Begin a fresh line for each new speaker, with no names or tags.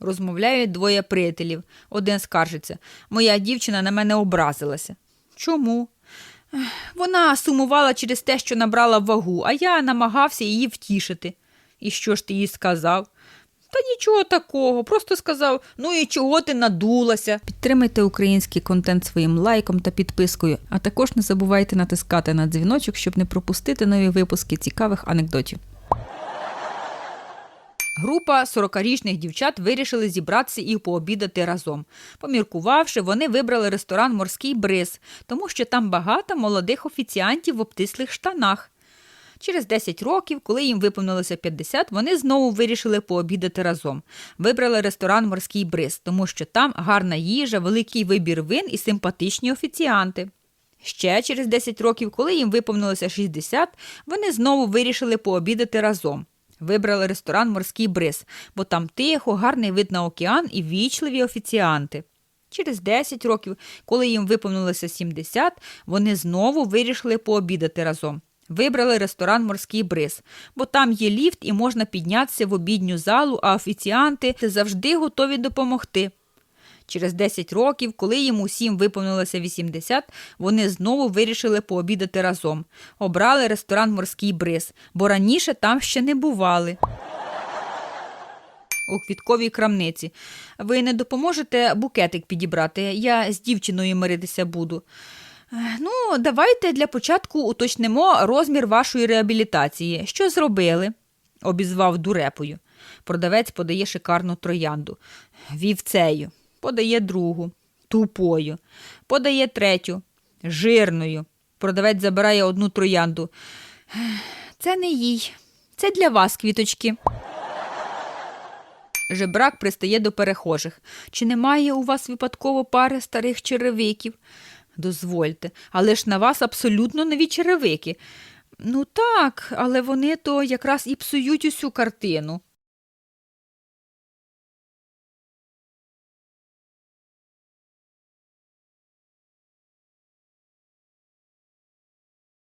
Розмовляють двоє приятелів. Один скаржиться. Моя дівчина на мене образилася. Чому? Вона сумувала через те, що набрала вагу, а я намагався її втішити. І що ж ти їй сказав? Та нічого такого, просто сказав: ну і чого ти надулася? Підтримайте український контент своїм лайком та підпискою, а також не забувайте натискати на дзвіночок, щоб не пропустити нові випуски цікавих анекдотів. Група 40-річних дівчат вирішили зібратися і пообідати разом. Поміркувавши, вони вибрали ресторан Морський бриз, тому що там багато молодих офіціантів в обтислих штанах. Через 10 років, коли їм виповнилося 50, вони знову вирішили пообідати разом. Вибрали ресторан Морський бриз, тому що там гарна їжа, великий вибір вин і симпатичні офіціанти. Ще через 10 років, коли їм виповнилося 60, вони знову вирішили пообідати разом. Вибрали ресторан Морський бриз, бо там тихо, гарний вид на океан і вічливі офіціанти. Через 10 років, коли їм виповнилося 70, вони знову вирішили пообідати разом. Вибрали ресторан Морський бриз, бо там є ліфт і можна піднятися в обідню залу, а офіціанти завжди готові допомогти. Через 10 років, коли їм усім виповнилося 80, вони знову вирішили пообідати разом. Обрали ресторан Морський бриз, бо раніше там ще не бували. У квітковій крамниці. Ви не допоможете букетик підібрати? Я з дівчиною миритися буду. Ну, давайте для початку уточнимо розмір вашої реабілітації. Що зробили? обізвав дурепою. Продавець подає шикарну троянду. Вівцею. Подає другу. Тупою. Подає третю. Жирною. Продавець забирає одну троянду. Це не їй. Це для вас, квіточки. Жебрак пристає до перехожих. Чи немає у вас випадково пари старих черевиків? Дозвольте, але ж на вас абсолютно нові черевики. Ну так, але вони то якраз і псують усю картину.